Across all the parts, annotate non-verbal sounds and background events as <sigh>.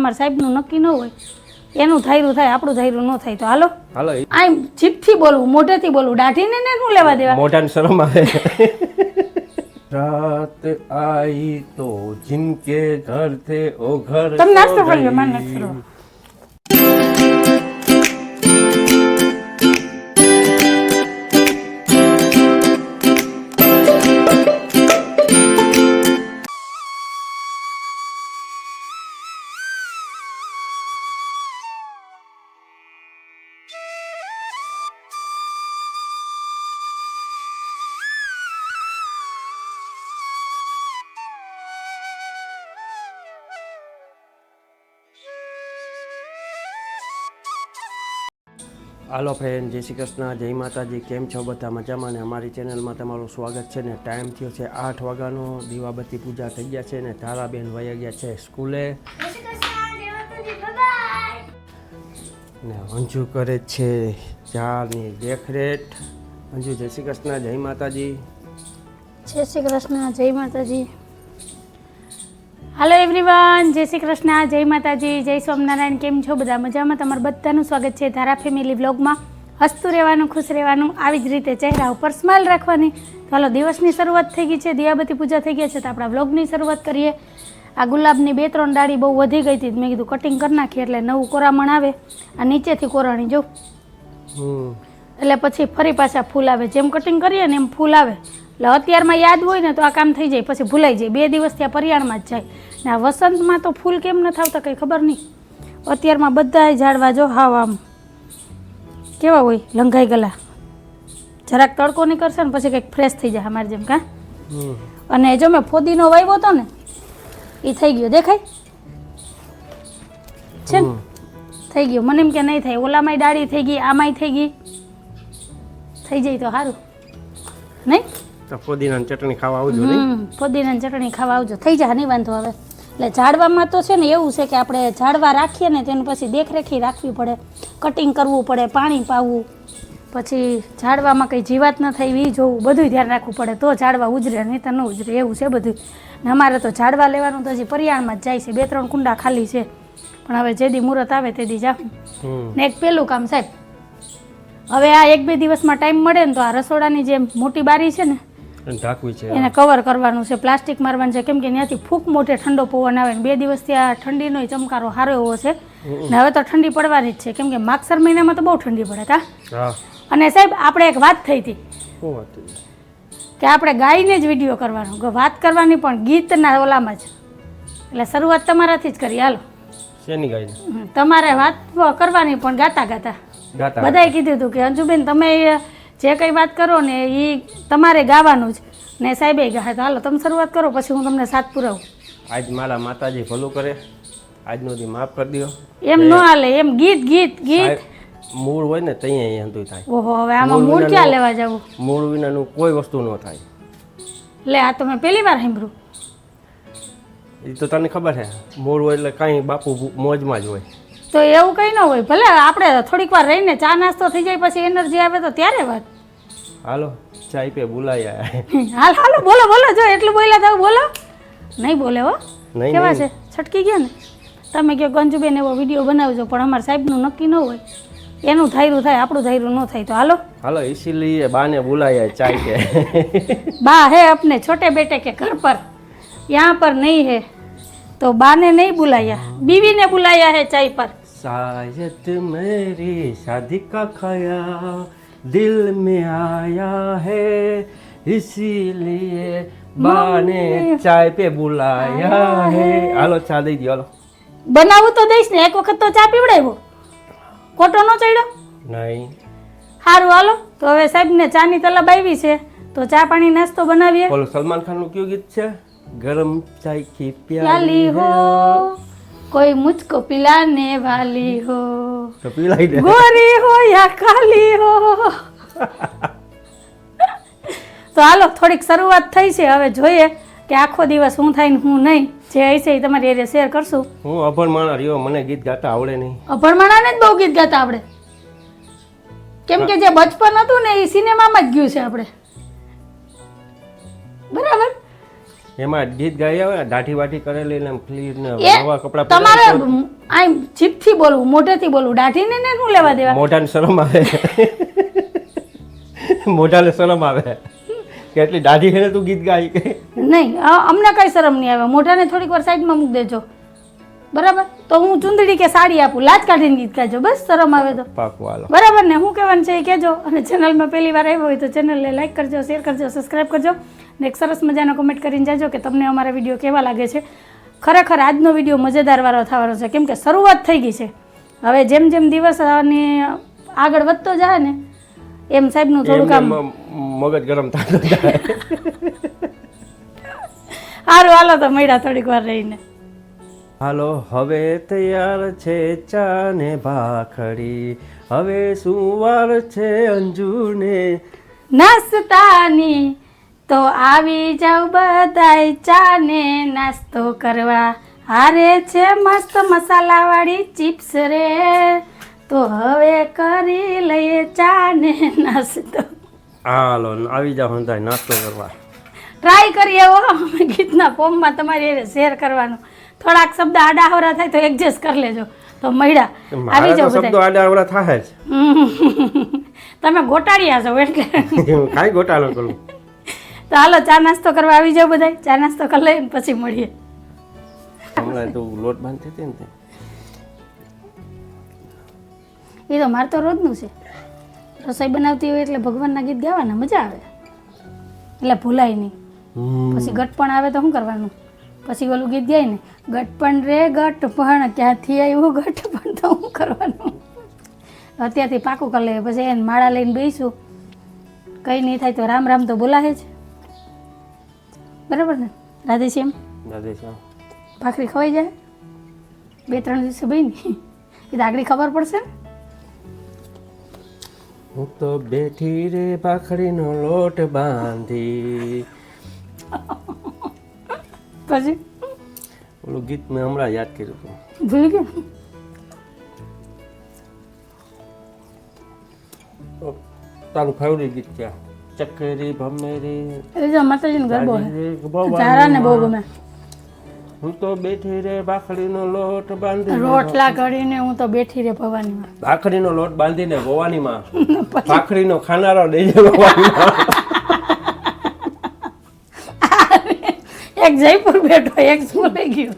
અમારા સાહેબનું નક્કી ન હોય. એનું ધાયરું થાય આપણું ધાયરું ન થાય તો હાલો. હાલો આમ જીભથી બોલવું મોઢેથી બોલવું દાઢીને ને શું લેવા દેવા. મોઢાને શરમ આવે. રાત આઈ તો જિનકે ઘર થે ઓ ઘર તમે નાસ્તો કરજો કરી લો હાલો ફ્રેન્ડ જય શ્રી કૃષ્ણ જય માતાજી કેમ છો બધા? મજામાં ને અમારી ચેનલમાં તમારું સ્વાગત છે ને ટાઈમ થયો છે આઠ વાગ્યાનો દીવાબત્તી પૂજા થઈ ગયા છે ને તારાબેન વયા ગયા છે સ્કૂલે. ને અંજુ કરે છે ચારની દેખરેખ. અંજુ જય શ્રી કૃષ્ણ જય માતાજી. જય શ્રી કૃષ્ણ જય માતાજી. હાલો એવરીવન જય શ્રી કૃષ્ણ જય માતાજી જય સ્વામિનારાયણ કેમ છો બધા મજામાં? તમારું બધાનું સ્વાગત છે ધારા ફેમિલી બ્લોગમાં હસતું રહેવાનું ખુશ રહેવાનું આવી જ રીતે ચહેરા ઉપર સ્માઇલ રાખવાની. તો હાલો દિવસની શરૂઆત થઈ ગઈ છે દિયાબતી પૂજા થઈ ગયા છે તો આપણા બ્લોગની શરૂઆત કરીએ. આ ગુલાબની બે ત્રણ ડાળી બહુ વધી ગઈ હતી મેં કીધું કટિંગ કરી નાખીએ એટલે નવું કોરામણ આવે અને નીચેથી કોરાણી જો. એટલે પછી ફરી પાછા ફૂલ આવે. જેમ કટિંગ કરીએ ને એમ ફૂલ આવે. એટલે અત્યારમાં યાદ હોય ને તો આ કામ થઈ જાય પછી ભૂલાઈ જાય. બે દિવસ ત્યાં પરિયાણમાં જ જાય. ને આ વસંતમાં તો ફૂલ કેમ ન થાવતા કંઈ ખબર નહીં. અત્યારમાં બધાય ઝાડવા જો હાવ આમ કેવા હોય લંઘાઈ ગયેલા. જરાક તડકો નહીં કરશે ને પછી કંઈક ફ્રેશ થઈ જાય અમારી જેમ કાં? અને જો મેં ફોદીનો વાવ્યો હતો ને એ થઈ ગયો. દેખાય? છે ને? થઈ ગયો. મને એમ કે નહીં થાય. ઓલામાંય ડાળી થઈ ગઈ આમાંય થઈ ગઈ. થઈ જાય તો સારું. નહીં? તો પુદીનાની ચટણી ખાવા આવજો નહીં? ચટણી ખાવા આવજો. થઈ જાય નહીં વાંધો હવે. એટલે ઝાડવામાં તો છે ને એવું છે કે આપણે ઝાડવા રાખીએ ને તેનું પછી દેખરેખી રાખવી પડે. કટિંગ કરવું પડે પાણી પાવું. પછી ઝાડવામાં કંઈ જીવાત ન થાય એ જોવું બધું ધ્યાન રાખવું પડે. તો ઝાડવા ઉજરે નહીં તો ન ઉજરે. એવું છે બધું ને અમારે તો ઝાડવા લેવાનું તો હજી પરિયાણમાં જ જાય છે. બે ત્રણ કુંડા ખાલી છે. પણ હવે જે દી મુહૂર્ત આવે તે દી જાઉં ને એક પેલું કામ સાહેબ હવે આ એક બે દિવસમાં ટાઈમ મળે ને તો આ રસોડાની જે મોટી બારી છે ને ઢાંકવી છે. એને કવર કરવાનું છે. પ્લાસ્ટિક મારવાનું છે. કેમ કે ત્યાંથી ફૂંક મોટે ઠંડો પવન આવે ને બે દિવસથી આ ઠંડીનો ચમકારો સારો એવો છે. ને હવે તો ઠંડી પડવાની જ છે. કેમ કે માગસર મહિનામાં તો બહુ ઠંડી પડે કા? અને સાહેબ આપણે એક વાત થઈ હતી. કે આપણે ગાઈને જ વીડિયો કરવાનો. વાત કરવાની પણ ગીતના ઓલામાં જ. એટલે શરૂઆત તમારાથી જ કરી. હાલો. શેની ગાયને? તમારે વાત કરવાની પણ ગાતા ગાતા. ગાતા બધાએ કીધું હતું કે અંજુબેન તમે જે કંઈ વાત કરો ને એ તમારે ગાવાનું જ. ને સાહેબે ગાય તો હાલો તમે શરૂઆત કરો પછી હું તમને સાથ પુરાવું. આજ મારા માતાજી ભલું કરે. આજનો દી માફ કરી દો એમ ન હાલે એમ ગીત ગીત ગીત. મૂળ હોય ને ત્યાં હંતું થાય. ઓહો હવે આમાં મૂળ ક્યાં લેવા જવું? મૂળ વિનાનું કોઈ વસ્તુ ન થાય. લે આ તો મેં પહેલી વાર સાંભળ્યું. એ તો તને ખબર છે મૂળ હોય એટલે કાંઈ બાપુ મોજમાં જ હોય. તો એવું કંઈ ન હોય. ભલે આપણે થોડીક વાર રહીને ચા નાસ્તો થઈ જાય પછી એનર્જી આવે તો ત્યારે વાત. હાલો ચાય પે બોલાયા. હાલ હાલો બોલો બોલો જો એટલું બોલ્યા તમે બોલો. નહીં બોલે હો. કેવા છે? છટકી ગયા ને? તમે કહો ગંજુબેન એવો વીડિયો બનાવજો પણ અમારા સાહેબનું નક્કી ન હોય. એનું ધાયરું થાય આપણું ધાયરું ન થાય તો. હાલો. હાલો ઇસીલીએ બાને બોલાયા ચાય કે. બા હે અપને છોટે બેટે કે ઘર પર. યહાં પર નહીં હે. તો બાને નહીં બોલાયા. બીવીને બોલાયા હે ચાય પર. शायद मेरी शादी का ख्याल दिल में आया है इसीलिए बाने चाय पे बुलाया है હાલો ચા દઈ દો હાલો બનાવું તો દઈશ ને એક વખત તો ચા પીવડાવ્યો ખોટો ન ચડ્યો નહીં સારું હાલો તો હવે સાહેબને ચાની તલબ આવી છે તો ચા પાણી નાસ્તો બનાવીએ બોલો સલમાન ખાન નું કયું ગીત છે ગરમ ચાય કી પ્યાલી પ્યાલી હો कोई मुझको पिलाने वाली हो तो पिला ही दे गोरी हो या काली हो તો હાલો થોડીક શરૂઆત થઈ છે. હવે જોઈએ કે આખો દિવસ હું થાય ને હું નહીં. જે હશે એ તમારી એરિયા શેર કરશું. હું અભણ માણા રહ્યો મને ગીત ગાતા આવડે નહીં. અભણ માણાને જ બહુ ગીત ગાતા આવડે. કેમ કે જે બચપન હતું ને એ સિનેમામાં જ ગયું છે આપણે. બરાબર? એમાં ગીત ગાઈ આવે દાઢી વાઢી કરેલી ને clean ને નવા કપડા તમારે આમ જીભથી બોલવું મોઢેથી બોલવું દાઢીને ને શું લેવા દેવા? મોઢાને શરમ આવે. મોઢાને શરમ આવે. કે એટલી દાઢી હેને તું ગીત ગાઈ કે નહીં અમને કઈ શરમ નહીં આવે. મોઢાને થોડીક વાર સાઈડમાં મૂકી દેજો. બરાબર? તો હું ચુંદડી કે સાડી આપું? લાજ કાઢીને ગીત ગાજો બસ શરમ આવે તો. પાકું હાલો. બરાબર ને? હું કહેવાનું છે એ કહેજો અને ચેનલમાં પહેલી વાર આવ્યો હોય તો ચેનલને લાઈક કરજો શેર કરજો સબસ્ક્રાઈબ કરજો ને એક સરસ મજાનો કમેન્ટ કરીને જાજો કે તમને અમારા વીડિયો કેવા લાગે છે. ખરેખર આજનો વીડિયો મજેદાર વાળો થવાનો છે. કેમ કે શરૂઆત થઈ ગઈ છે. હવે જેમ જેમ દિવસ આગળ વધતો જાય ને એમ સાહેબનું થોડું કામ મગજ ગરમ થતો જાય. <laughs> સારું હાલો તો મળ્યા થોડીક વાર રહીને. હાલો હવે તૈયાર છે ચા ને ભાખરી. હવે શું વાર છે અંજુને. નાસ્તાની તો આવી જાવ બધાય ચા ને નાસ્તો કરવા હારે છે મસ્ત મસાલાવાળી ચિપ્સ રે. તો હવે કરી લઈએ ચા ને નાસ્તો. હાલો આવી જાવ હંધાય નાસ્તો કરવા. ટ્રાય કરીએ હો ગીતના ફોર્મમાં તમારી શેર કરવાનું. થોડાક શબ્દ આડાહવરા થાય તો એડજસ્ટ કરી લેજો. તો મળ્યા. આવી જાવ શબ્દો આડા આવડા થાય જ. તમે ગોટાળિયા છો એટલે. કાંઈ ગોટાળો કરું? તો હાલો ચા નાસ્તો કરવા આવી જાવ બધા ચા નાસ્તો કરી લઈને પછી મળીએ. હમણાં તો લોટ બાંધતી હતી ને એ તો મારે તો રોજનું છે. રસોઈ બનાવતી હોય એટલે ભગવાનના ગીત ગાવાના મજા આવે. એટલે ભૂલાય નહીં. પછી ગટપણ આવે તો શું કરવાનું? પછી ઓલું ગીત ગાય ને ગટપણ રે ગટપણ ક્યાંથી આવ્યું ગટપણ તો હું કરવાનું? અત્યારથી પાકું કરી લઈએ પછી એને માળા લઈને બેસું કંઈ નહીં થાય તો રામ રામ તો બોલાવે જ. બરાબર ને? રાધેશ્યામ? રાધેશ્યામ. ભાખરી ખવાઈ જાય? બે ત્રણ દિવસે બની એ તો આગળ ખબર પડશે ને? હું તો બેઠી રે ભાખરીનો લોટ બાંધી. પછી ઓલું ગીત મેં હમણાં યાદ કર્યું હતું. ભૂલી ગયા? તારું ફેવરિટ ગીત છે ચકરી ભમેરી એ જો માતાજીનો ગરબો છે ઝારાને બહુ ગમે. હું તો બેઠી રે ભાખરીનો લોટ બાંધી રોટલા કરીને હું તો બેઠી રે ભવાનીમાં ભાખરીનો લોટ બાંધીને ભવાનીમાં <laughs> ભાખરીનો ખાનારો દેજે ભવાનીમાં એક જયપુર બેઠો એક સ્કૂલે ગયો.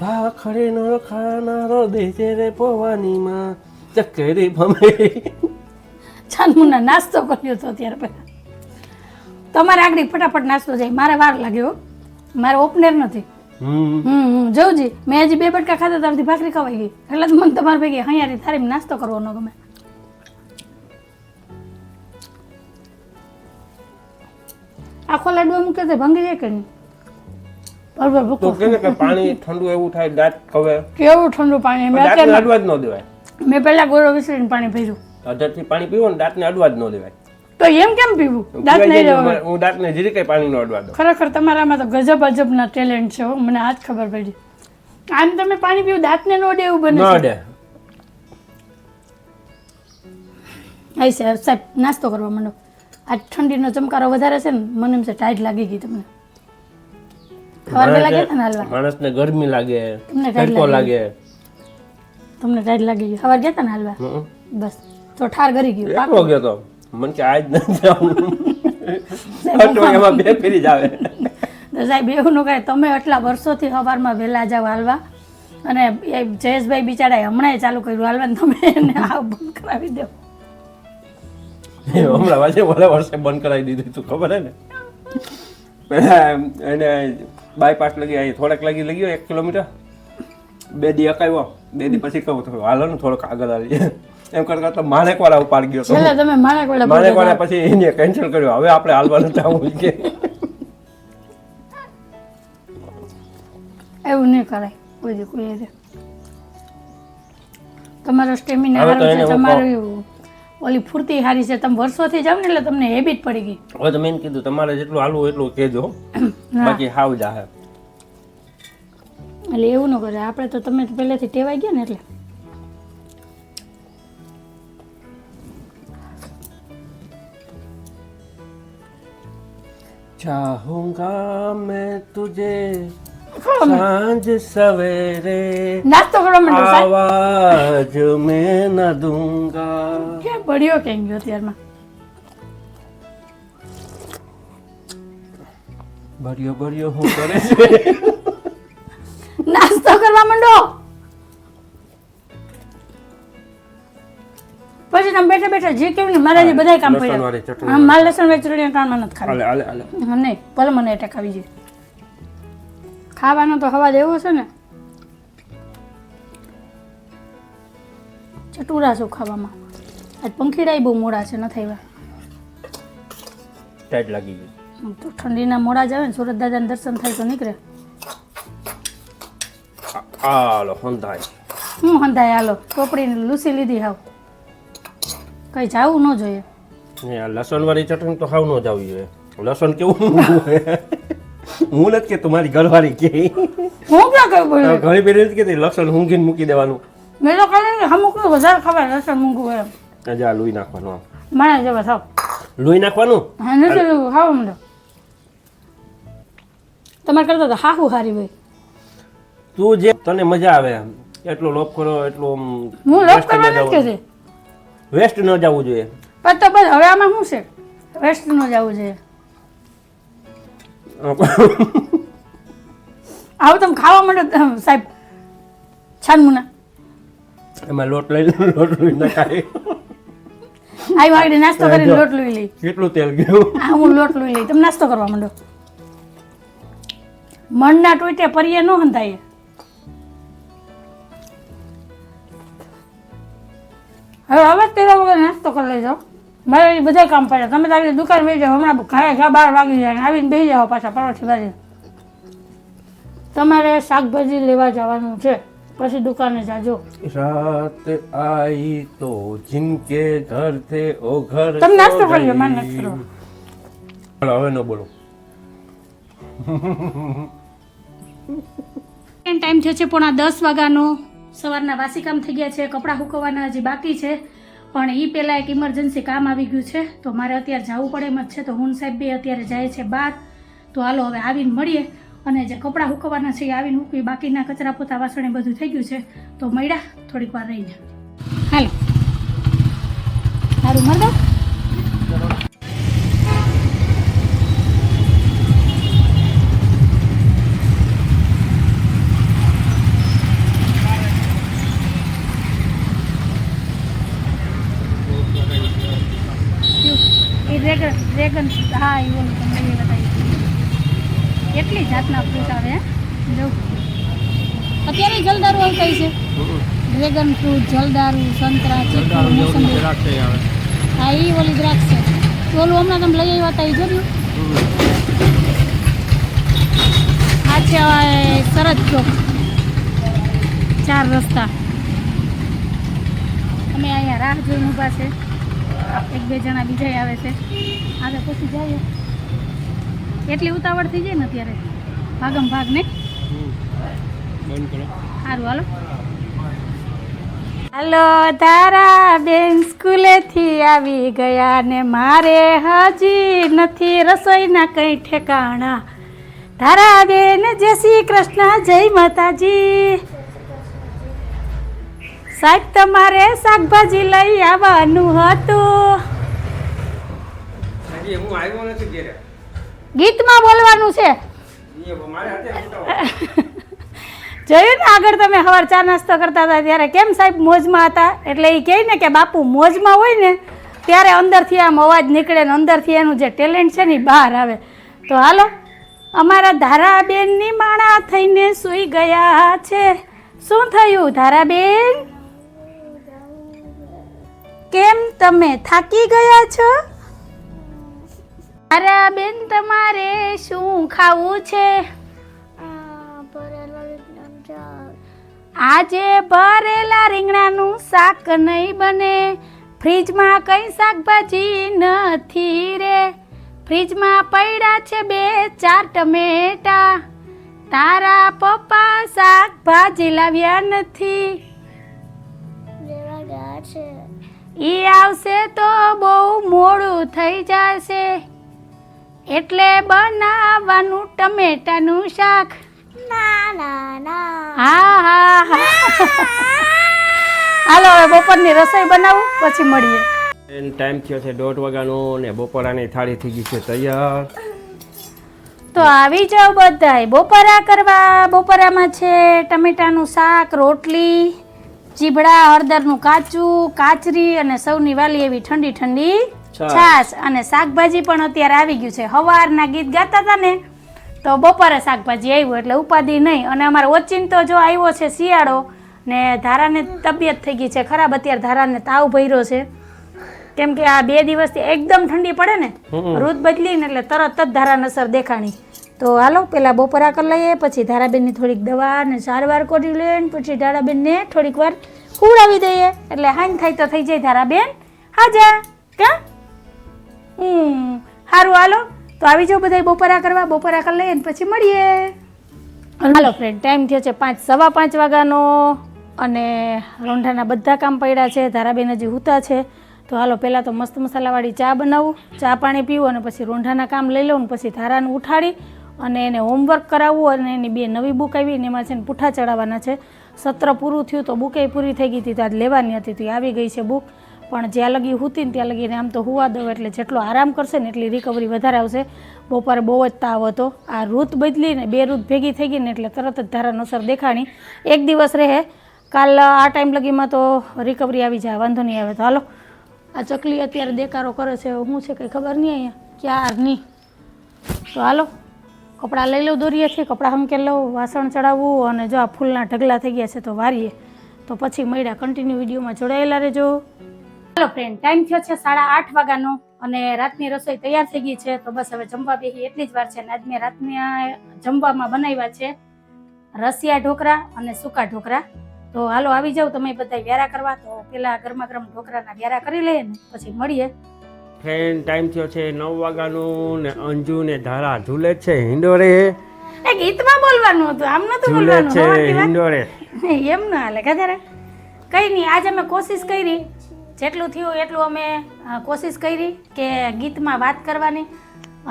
ભાખરીનો ખાનારો દેજે રે ભવાનીમાં ચકરી ભમે. છાનમુના નાસ્તો કર્યો હતો ત્યારે પહેલા. તમારે આગળ ફટાફટ નાસ્તો જાય મારે વાર લાગ્યો મારે ઓપનેર નથી. હમ. હમ હમ મેં હજી બે બટકા ખાધા ત્યારથી ભાખરી ખવાઈ ગઈ. એટલે જ મને તમારે ભેગી હૈયારી થારી નાસ્તો કરવો ન ગમે. આખો લાડવા મૂકે તો ભાંગી જાય કે નહીં? બરોબર તો કે કે પાણી ઠંડુ એવું થાય દાંત કવે કેવું ઠંડુ પાણી? મેં દાંત અડવા જ ન દેવાય. મેં પહેલા ગોળો વિસરીને પાણી પીધું અધરથી પાણી પીવો ને દાંતને અડવા જ ન દેવાય. તો એમ કેમ પીવું? દાંત નહીં ને હું દાંતને જીરી કઈ પાણી નો અડવા દઉં. ખરેખર તમારામાં તો ગજબ અજબના ટેલેન્ટ છે હો મને આજ ખબર પડી. આમ તમે પાણી પીવું દાંતને નો ડે એવું ન બને છે અડે આઈ સાહેબ નાસ્તો કરવા માંડો. આજ ઠંડીનો ચમકારો વધારે છે ને મને એમ છે ટાઈટ લાગી ગઈ તમને. ખબર ને હાલવા? માણસને ગરમી લાગે તમને ટાઈટ લાગે? તમને ટાઈટ લાગી ગઈ. સવાર ગયા ને હાલવા? બસ. તો ઠાર કરી ગયું. પાકો ગયો તો. મને કે આજ નથી જવું એમાં બે ફેરી જ આવે. તો સાહેબ એવું નું કાંઈ તમે આટલા વર્ષોથી સવારમાં વહેલા જાવ હાલવા. અને જયેશભાઈ બિચારાએ હમણાં ચાલુ કર્યું. હાલવા ને તમે એને આ બંધ કરાવી દો. હમણાં વાજે ઓલા વર્ષે બંધ કરાવી દીધું તું ખબર હે ને? પેલા એને બાયપાસ લગી અહીં થોડાક લગી લગ્યો એક કિલોમીટર. બે દી અકાવ્યો બે દી પછી કહું તો હાલો ને થોડોક આગળ આવી એમ કરતા તો માણેક વાળા ઉપાડ ગયો છેલ્લે તમે પછી એને કેન્સલ કર્યો. હવે આપણે હાલવાનું જવું કે. એવું નહીં કરાય. કોઈ કોઈ તમારો સ્ટેમિના તમારું તો ઓલી ફૂર્તિ હારી છે તમે વર્ષોથી જાવ ને એટલે તમને હેબિટ પડી ગઈ. હવે તમે એમ કીધું તમારે જેટલું આલું એટલું કહેજો. બાકી હાવ જાહે એટલે એવું ન કરે આપણે તો તમે પહેલેથી ટેવાઈ ગયા ને એટલે. ચાહુંગા મે તુજે સાંજ સવેરે નાસ્તો કરો મને આવાજ મેં ન દૂંગા. પડ્યો કેમ ગયો ત્યારમાં? ભર્યો ભર્યો હું કરે છે? નાસ્તો કરવા માંડો? પછી તમે બેઠા બેઠા જે કેવું ને મારા જે બધા કામ પડ્યા. આમ માલ લસણ વેચરડીના કામમાં નથી ખાવી. નહીં ભલે મને એટેક આવી જાય. ખાવાનો તો હવા એવો છે ને. ચટુરા છો ખાવામાં? આજ પંખીડાય બહુ મોડા છે નથી આવ્યા. ટાઈટ લાગી ગઈ. તો ઠંડીના મોડા જ આવે ને સુરત દાદાને દર્શન થાય તો નીકળે. આલો હંધાય. હું હંધાય હાલો ચોપડીને લૂસી લીધી હાવ. કઈ જાવું ન જોઈએ. ને આ લસણવાળી ચટણી તો હાવ ન જાવી જોઈએ લસણ કેવું હું નથી કે તમારી ઘરવાળી કે. હું ક્યાં કહું ઘણી પેલી કે લસણ ઊંઘીને મૂકી દેવાનું. મેં તો કહ્યું કે અમુકનું વધારે ખવાય લસણ મૂંગું એમ. આજે આ લોહી નાખવાનું આમ. મારા જેવા થાવ. લોહી નાખવાનું? હા નથી ખાવા માંડો. તમારે કરતા તો હાહુ હારી ભાઈ તું જે તને મજા આવે એટલો લોપ કરો એટલો હું લોપ કરવા નથી. કહેતી. વેસ્ટ ન જવું જોઈએ. પણ તો બસ હવે આમાં શું છે? વેસ્ટ ન જવું જોઈએ. <laughs> આવું તમે ખાવા માંડો સાહેબ છાનમુના. એમાં લોટ લઈ લોટ લઈ નખાય આવી વાગડી નાસ્તો કરીને લોટ લઈ લઈ. કેટલું તેલ ગયું? હા હું લોટ લઈ લઈ. તમે નાસ્તો કરવા માંડો. મણના ટોટે પરિયે ન હંધાય. હવે હવે જ વગર નાસ્તો કરી લેજો. મારે બધા કામ પડે તમે તારી દુકાન વહી જાઓ. હમણાં ઘરે ઘા બાર વાગી જાય આવીને બેસી જાઓ પાછા પરોઠી બાજુ તમારે શાકભાજી લેવા જવાનું છે. પછી દુકાને જાજો. રાત આઈ તો જિનકે ઘર થે ઓ ઘર તમે નાસ્તો કરી મને નાસ્તો કરો હવે ન બોલો. ટાઈમ થયો છે પોણા દસ વાગ્યાનો. સવારના વાસી કામ થઈ ગયા છે કપડાં સુકવવાના હજી બાકી છે. પણ એ પહેલાં એક ઇમરજન્સી કામ આવી ગયું છે તો મારે અત્યારે જવું પડે એમ જ છે. તો હું સાહેબ બે અત્યારે જાય છે બહાર. તો હાલો હવે આવીને મળીએ. અને જે કપડાં સુકવવાના છે એ આવીને મૂકવી. બાકીના કચરા પોતા વાસણે બધું થઈ ગયું છે. તો મળ્યા થોડીક વાર રહીને. કેટલી જાતના ફ્રૂટ આવે જો. અત્યારે જલદારુ આવતા છે. ડ્રેગન ફ્રૂટ જલદારુ સંતરા ચીકુ મોસંબી. હા એ ઓલી દ્રાક્ષ છે. ઓલું હમણાં તમે લઈ આવ્યા હતા એ જોયું આ છે સરદ સરસ ચોક. ચાર રસ્તા. અમે અહીંયા રાહ જોઈને ઊભા છે. એક બે જણા બીજા આવે છે. આગળ પછી જઈએ. એટલી ઉતાવળ થઈ જાય ને અત્યારે? ભાગમ ભાગ ને? સારું હાલો. હાલો તારા બેન સ્કૂલેથી આવી ગયા ને મારે હજી નથી રસોઈના કંઈ ઠેકાણા. તારા બેન જય શ્રી કૃષ્ણ જય માતાજી. સાહેબ તમારે શાકભાજી લઈ આવવાનું હતું. હું આવ્યો નથી ઘેરે. ગીતમાં બોલવાનું છે. જોયું ને આગળ તમે સવાર ચા નાસ્તો કરતા હતા ત્યારે કેમ સાહેબ મોજમાં હતા? એટલે એ કહે ને કે બાપુ, મોજમાં હોય ને ત્યારે અંદરથી આમ અવાજ નીકળે ને અંદરથી એનું જે ટેલેન્ટ છે ને એ બહાર આવે. તો હાલો, અમારા ધારાબેનની માણા થઈને સૂઈ ગયા છે. શું થયું ધારાબેન? કેમ તમે થાકી ગયા છો? ધારાબેન તમારે શું ખાવું છે? આજે ભરેલા રીંગણાનું શાક નહીં બને. ફ્રીજમાં કઈ શાકભાજી નથી રે. ફ્રીજમાં પડ્યા છે બે ચાર ટમેટા. તારા પપ્પા શાકભાજી લાવ્યા નથી. ઈ આવશે તો બહુ મોડું થઈ જશે. એટલે બનાવવાનું ટમેટાનું શાક. ના ના ના. હા હા હા. હાલો હવે બપોરની રસોઈ બનાવું પછી મળીએ. એન ટાઈમ થયો છે દોઢ વાગ્યાનો ને બપોરાની થાળી થઈ ગઈ છે તૈયાર. તો આવી જાઓ બધાય. બપોરા કરવા બપોરામાં છે ટમેટાનું શાક રોટલી ચીભડા હળદરનું કાચું કાચરી અને સૌની વાલી એવી ઠંડી ઠંડી છાશ. અને શાકભાજી પણ અત્યારે આવી ગયું છે. હવારના ગીત ગાતા હતા ને તો બપોરે શાકભાજી આવ્યું એટલે ઉપાધિ નહીં. અને અમારે ઓચિંતો જો આવ્યો છે શિયાળો ને ધારાને તબિયત થઈ ગઈ છે ખરાબ અત્યારે ધારાને તાવ ભર્યો છે. કેમ કે આ બે દિવસથી એકદમ ઠંડી પડે ને. ઋત બદલી ને એટલે તરત જ ધારાને અસર દેખાણી. તો હાલો પેલા બપોરા કરી લઈએ પછી ધારાબેનની થોડીક દવા ને સારવાર કરી લઈએ પછી ધારાબેનને થોડીક વાર ખવડાવી દઈએ. એટલે હાંજ થાય તો થઈ જાય ધારાબેન. હાજા. કા હમ સારું હાલો. તો આવી જાઓ બધા બપોરા કરવા, બપોરા કરી લઈએ પછી મળીએ. હાલો ફ્રેન્ડ ટાઈમ થયો છે પાંચ, સવા પાંચ વાગ્યાનો અને રોંઢાના બધા કામ પડ્યા છે, ધારાબેન હજી હુતા છે. તો હાલો, પહેલાં તો મસ્ત મસાલાવાળી ચા બનાવું. ચા પાણી પીવું અને પછી રોંઢાના કામ લઈ લઉં પછી ધારાને ઉઠાડી અને એને હોમવર્ક કરાવવું અને એની બે નવી બુક આવી અને એમાં છે ને પૂઠા ચડાવવાના છે. સત્ર પૂરું થયું તો બુકે પૂરી થઈ ગઈ હતી, તો આજ લેવાની હતી, તો આવી ગઈ છે બુક પણ જ્યાં લગી હુતી ને ત્યાં લગીને આમ તો હુવા દઉં એટલે જેટલો આરામ કરશે ને એટલી રિકવરી વધારે આવશે. બપોરે બહુ જ તાવ હતો. આ ઋત બદલીને બે ઋત ભેગી થઈ ગઈ ને એટલે તરત જ ધારાનો અસર દેખાણી. એક દિવસ રહે. કાલ આ ટાઈમ લગીમાં તો રિકવરી આવી જાય, વાંધો નહીં આવે તો. હાલો. આ ચકલી અત્યારે દેકારો કરે છે શું છે કંઈ ખબર નહીં અહીંયા? ક્યારની તો હાલો. કપડાં લઈ લઉં, દોરીએથી. કપડાં હમકે લઉં, વાસણ ચડાવવું અને જો આ ફૂલના ઢગલા થઈ ગયા છે તો વારીએ. તો પછી મળ્યા. કન્ટિન્યુ વિડીયોમાં જોડાયેલા રહેજો. હાલો ફ્રેન્ડ ટાઈમ થયો છે સાડા આઠ વાગ્યાનો અને રાતની રસોઈ તૈયાર થઈ ગઈ છે તો બસ હવે જમવા બેસી એટલી જ વાર છે અને આજ મેં રાતના જમવામાં બનાવ્યા છે રસિયા ઢોકળા અને સૂકા ઢોકળા તો હાલો આવી જાવ તમે બધા વ્યારા કરવા તો પેલા ગરમા ગરમ ઢોકરાના વ્યારા કરી લઈએ ને પછી મળીએ. ફ્રેન્ડ ટાઈમ થયો છે નવ વાગ્યાનું ને અંજુ ને ધારા ઝૂલે છે હિંડોરે. એ ગીતમાં બોલવાનું હતું આમ નતું બોલવાનું છે હિંડોરે. એમ ના હાલે કંઈ નહીં આજે અમે કોશિશ કરી જેટલું થયું એટલું અમે કોશિશ કરી કે ગીતમાં વાત કરવાની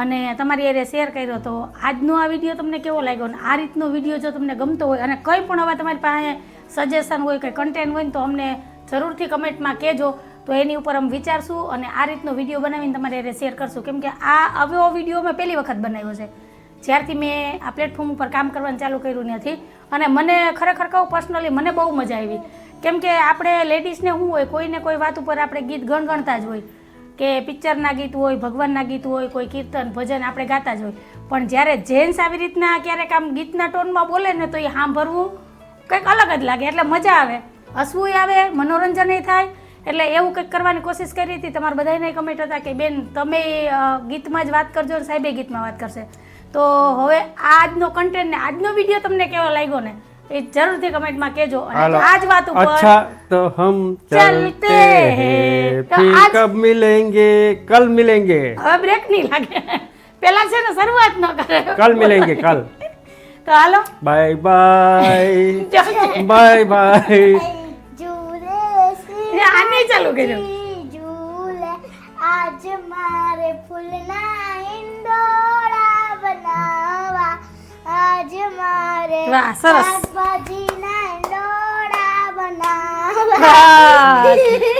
અને તમારી એરે શેર કર્યો. તો આજનો આ વીડિયો તમને કેવો લાગ્યો? અને આ રીતનો વીડિયો જો તમને ગમતો હોય અને કંઈ પણ હવે તમારી પાસે સજેશન હોય કે કન્ટેન્ટ હોય તો અમને જરૂરથી કમેન્ટમાં કહેજો. તો એની ઉપર અમે વિચારશું અને આ રીતનો વીડિયો બનાવીને તમારી એરે શેર કરશું. કેમ કે આ આવો વીડિયો મેં પહેલી વખત બનાવ્યો છે. જ્યારથી મેં આ પ્લેટફોર્મ ઉપર કામ કરવાનું ચાલુ કર્યું નથી. અને મને ખરેખર કહું પર્સનલી મને બહુ મજા આવી. કેમ કે આપણે લેડીઝને શું હોય, કોઈને કોઈ વાત ઉપર આપણે ગીત ગણગણતા જ હોય, કે પિક્ચરના ગીત હોય, ભગવાનના ગીત હોય, કોઈ કીર્તન, ભજન આપણે ગાતા જ હોય. પણ જ્યારે જેન્ટ્સ આવી રીતના ક્યારેક આમ ગીતના ટોનમાં બોલે ને તો એ સાંભળવું કંઈક અલગ જ લાગે, એટલે મજા આવે. હસવું આવે, મનોરંજન થાય. એટલે એવું કંઈક કરવાની કોશિશ કરી હતી, તમારા બધાને કમેન્ટ હતા કે, બેન, તમે ગીતમાં જ વાત કરજો અને સાહેબે ગીતમાં વાત કરશે. તો હવે આજનો કન્ટેન્ટ ને, આજનો વીડિયો તમને કેવો લાગ્યો ને? ज़रूर थी कमेंट में कहजो आज बात ऊपर अच्छा तो हम चलते हैं फिर कब मिलेंगे कल मिलेंगे अब ब्रेक नहीं लगे पहला से ना शुरुआत ना करे कल मिलेंगे कल तो hello bye bye bye bye jure से यहाँ नहीं चलोगे जो जूले आज मारे फूल ना इंदोड़ा बना આજ મારે વાહ, સરસ.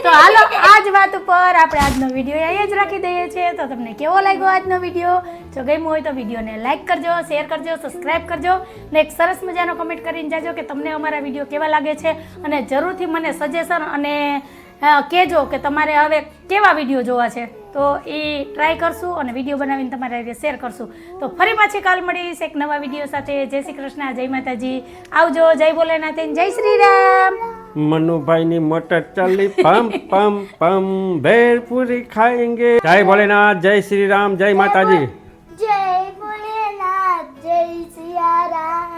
તો હાલો આજ વાત ઉપર આપણે આજનો વીડિયો અહીંયા જ રાખી દઈએ છીએ. તો તમને કેવો લાગ્યો આજનો વીડિયો? જો ગમ્યો હોય તો વિડીયોને લાઈક કરજો શેર કરજો સબસ્ક્રાઇબ કરજો. ને એક સરસ મજાનો કમેન્ટ કરીને જાજો કે તમને અમારા વીડિયો કેવા લાગે છે. અને જરૂરથી મને સજેશન અને અ, કહેજો કે તમારે હવે કેવા વીડિયો જોવા છે? તો એ ટ્રાય કરશું અને વીડિયો બનાવીને તમારા રીતે શેર કરશું. તો ફરી પાછી કાલ મળીશ એક નવા વીડિયો સાથે. જય શ્રી કૃષ્ણ જય માતાજી. આવજો જય ભોલેનાથ જય શ્રી રામ. મનુભાઈની મોટર ચાલી પમ પમ પમ ભેળ પૂરી ખાएंगे જય ભોલેનાથ જય શ્રી રામ જય માતાજી. જય ભોલેનાથ જય સિયારામ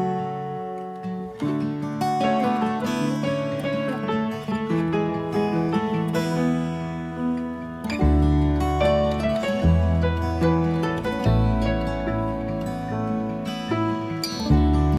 <laughs>